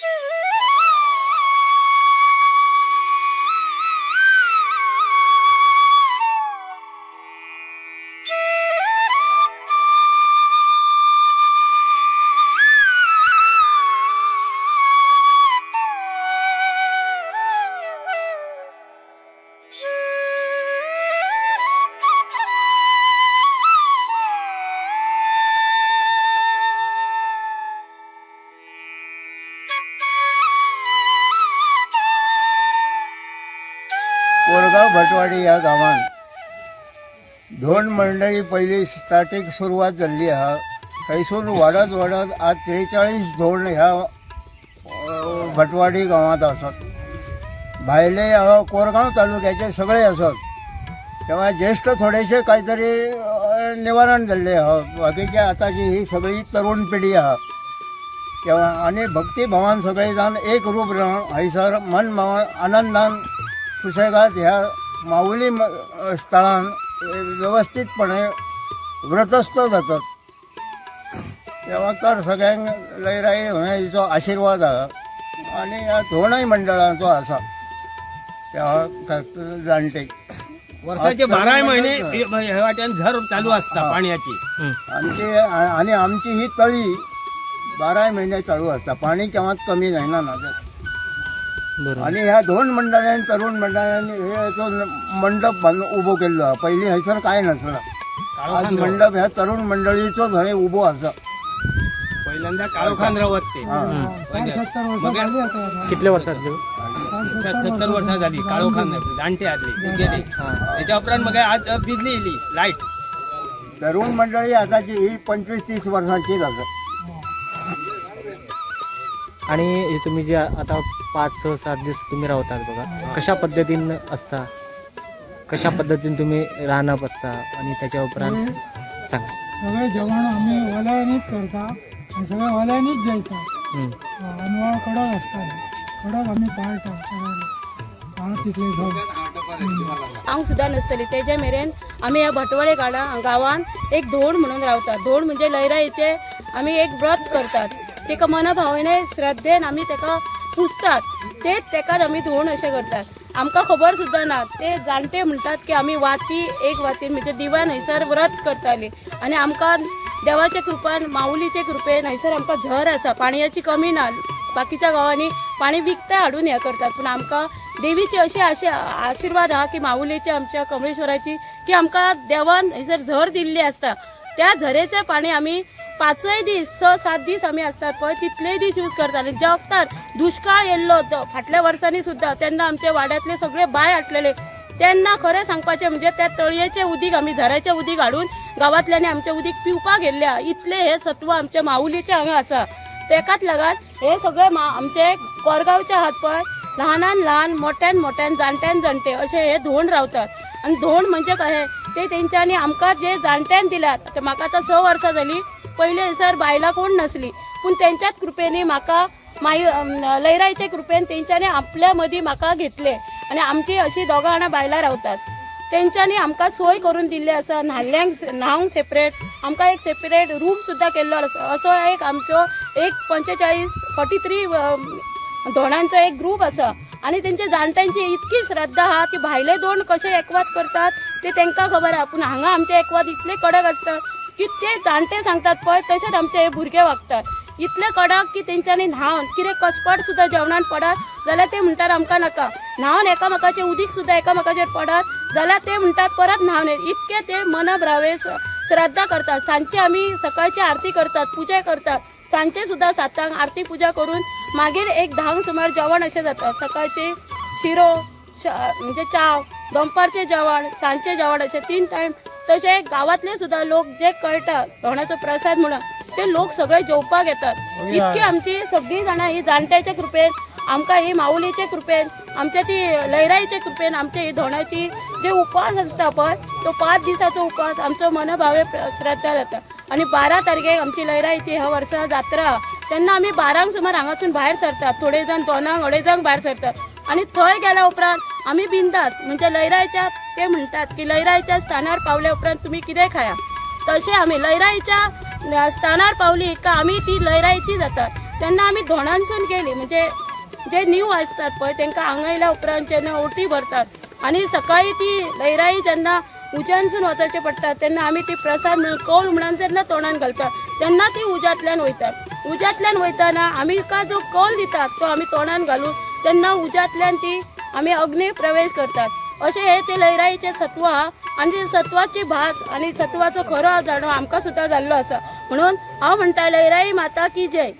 Yeah. Koregaon Bhatwadi या गावांत. धोंड मंडळी पहिली स्टार्टिंग सुरुवात झाली आहा थंयसून वाडत वाडत आज त्रेचाळीस धोंड ह्या भटवाडी गांवांत आसात भायले कोरगांव कोरगाव तालुक्याचे सगळे आसात तेव्हा ज्येष्ठ थोडेसे काहीतरी निवारण झाले हा. बाकीचे आताची ही सगळी तरुण पिढी हा. तेव्हा आणि भक्तिभावान सगळे जाण एक रूप राहून हयसर मन भावान आनंदान सुशेगात ह्या माऊली म- स्थळान व्यवस्थितपणे व्रतस्थ जातात. तेव्हा तर सगळ्यांक लयराई हिचो आशिर्वाद हा आणि ह्या दोनय मंडळांचो आसा तेव्हा जाणटे वर्षाचे बारा महिने हे वाट्यान झर चालू असता पाण्याची. आमची आणि आमची ही तळी बारा महिने चालू असता पाणी केव्हाच कमी जायना ना. आणि ह्या दोन मंडळांनी तरुण मंडळांनी हे मंडप बांधून उभो केल्लो हा. पयलीं हयसर काय नासला. आज. मंडप ह्या तरुण मंडळीचो थंय उभो आसा पहिल्यांदा काळोखान रावत ते. पहिले. मग कितल्या वर्षातले स- सत्तर वर्सां झाली. काळोखान जाणटे आदले गेले त्याच्या उपरांत मग आज बिजली येयली लाइट. तरुण मंडळी आताची ही पंचवीस तीस वर्षांचीच आसा आणि हे तुम्ही जे आता पाच सहा सात दिवस तुम्ही राहतात बघा कशा पद्धतीनं असता? कशा पद्धतीने तुम्ही राहणं बसता आणि त्याच्या उपरांत सांगा. सगळे जेवण आम्ही वल्यानीच करता आणि सगळे वल्यानीच जेवता. हम्म. अनवळ कडक असता कडक आम्ही पाळटा हा तिथले घर. हांव सुद्दां नासतली तेजे मेरेन आमी ह्या भटवळे गाडा गांवान एक धोड म्हणून रावतात धोड म्हणजे लयराईचे आमी एक व्रत करतात. तेका मनभावने श्रद्धेन आमी तेका पुजतात तेच तेकाच आमी धोण अशें करतात. आमकां खबर सुद्दां ना. ते जाणटे म्हणटात की आमी वाती एक वाती म्हणजे दिवान न्हयसर व्रत करताली. आनी आमकां देवाचे कृपान माऊलीचे कृपेन हयसर आमकां झर आसा. पाणयाची कमी ना. बाकीच्या गांवांनी पाणी विकते हाडून हें करतात. पूण आमकां देवीची अशी आशी आशिर्वाद हा की माऊलीची आमच्या कमळेश्वराची की आमकां देवान हयसर झर दिल्ली आसता. त्या झरेचें पाणी आमी पाचय दीस स सात दीस आमी आसतात पळय तितलेय दीस यूज करताले जगतात दुष्काळ येयल्लो तो फाटल्या वर्सांनी सुद्दां तेन्ना आमचे वाड्यातले सगळे बाय हाडलेले तेन्ना खरें सांगपाचें म्हणजे त्या तळयेचें उदीक आमी झऱ्याचें उदीक हाडून गांवांतल्यानी आमचें उदीक पिवपाक गेल्ल्या इतले हे सत्व आमच्या माऊलीचे हांगा आसा तेकाच लागून हे सगळे मा आमचे कोरगांवचे आहात पळय ल्हानान ल्हान मोठ्यान मोठ्यान जाणट्यान जाणटे असे हे धोंड रावतात. आनी धोंड म्हणजे कशें ते तेंच्यांनी आमकां जे जाणट्यान दिल्यात आतां म्हाका आतां स वर्सां जालीं पहिले सर बायलां कोण नसली. पूण तेंच्याच कृपेनी म्हाका माई लयराईचे कृपेन तेंच्यांनी आपल्या मदीं म्हाका घेतले. आनी आमची अशी दोगां जाणां बायलां रावतात. तेंच्यांनी आमकां सोय करून दिल्ली आसा न्हाल्ल्यांक न्हावंक सेपरेट आमकां एक सेपरेट रूम सुद्दां केल्लो आसा असो एक आमचो एक पंचेचाळीस फोर्टी थ्री धोणांचो एक ग्रूप आसा आनी तेंच्या जाणट्यांची इतकी श्रद्धा आहा की भायले दोन कशे एकवात करतात ते तेंकां खबर आहा. पूण हांगा आमचे एकवात इतले कडक आसतात की ते जाणटे सांगतात पळय तशेंच आमचे हे भुरगे वागतात. इतले कडक की तेंच्यांनी न्हावन कितें कसपट सुद्दां जेवणान पडत जाल्यार ते म्हणटात आमकां नाका. न्हावन एकामेकाचें उदीक सुद्दां एकामेकाचेर पडत जाल्यार ते म्हणटात परत न्हावन इतके ते मनभ्रावे श्रद्धा करतात. सांजचे आमी सकाळची आरती करतात पुजा करतात. सांजचे सुद्दां सातांक आरती पुजा करून मागीर एक धांक सुमार जेवण अशें जाता सकाळचे शिरो म्हणजे चाव दनपारचें जेवण सांजचें जेवण अशें तीन टायम तशे गांवांतले सुद्दां लोक जे कळटा धोणाचो प्रसाद म्हणून ते लोक सगळे जेवपाक येतात. इतकी आमची सगळीं जाणां ही जाणट्याच्या कृपेन आमकां ही माऊलीचे कृपेन आमच्या ती लयराईचे कृपेन आमच्या ही धोणाची जे उपवास आसता पळय तो पांच दिसाचो उपवास आमचो मनभावे श्रद्धा जाता. आनी बारा तारखेक आमची लयराईची ह्या वर्सा जात्रा तेन्ना आमी बारांक सुमार हांगासून भायर सरतात थोडे जाण दोनांक अडेजांक भायर सरतात. आनी थंय गेल्या उपरांत आमी बिंदास म्हणजे लयराईच्या ते म्हणटात की लयराईच्या स्थानार पावल्या उपरांत तुमी कितें खाया? तशें आमी लयराईच्या स्थानार पावली का आमी ती लयराईची जातात. तेन्ना आमी धोणांसून गेली म्हणजे जे न्यू असतात पळय तांकां आंगयल्या उपरांत जेन्ना ओटी भरतात आनी सकाळी ती लयराई जेन्ना उज्यांसून वचाचें पडटा तेन्ना आमी ती प्रसाद म्हणून कौल म्हणून जेन्ना तोंडान घालतात तेन्ना ती उज्यांतल्यान वयतात. उज्यांतल्यान वयताना आमकां जो कौल दितात तो आमी तोंडान घालून तेन्ना उज्यांतल्यान ती आमी अग्नी प्रवेश करतात. अशें हे ते लयराईचे सत्व आहा आनी सत्वाची भास आनी सत्वाचो खरो जाणो आमकां सुद्दां जाल्लो आसा म्हणून हांव म्हणटा लयराई माता की जय.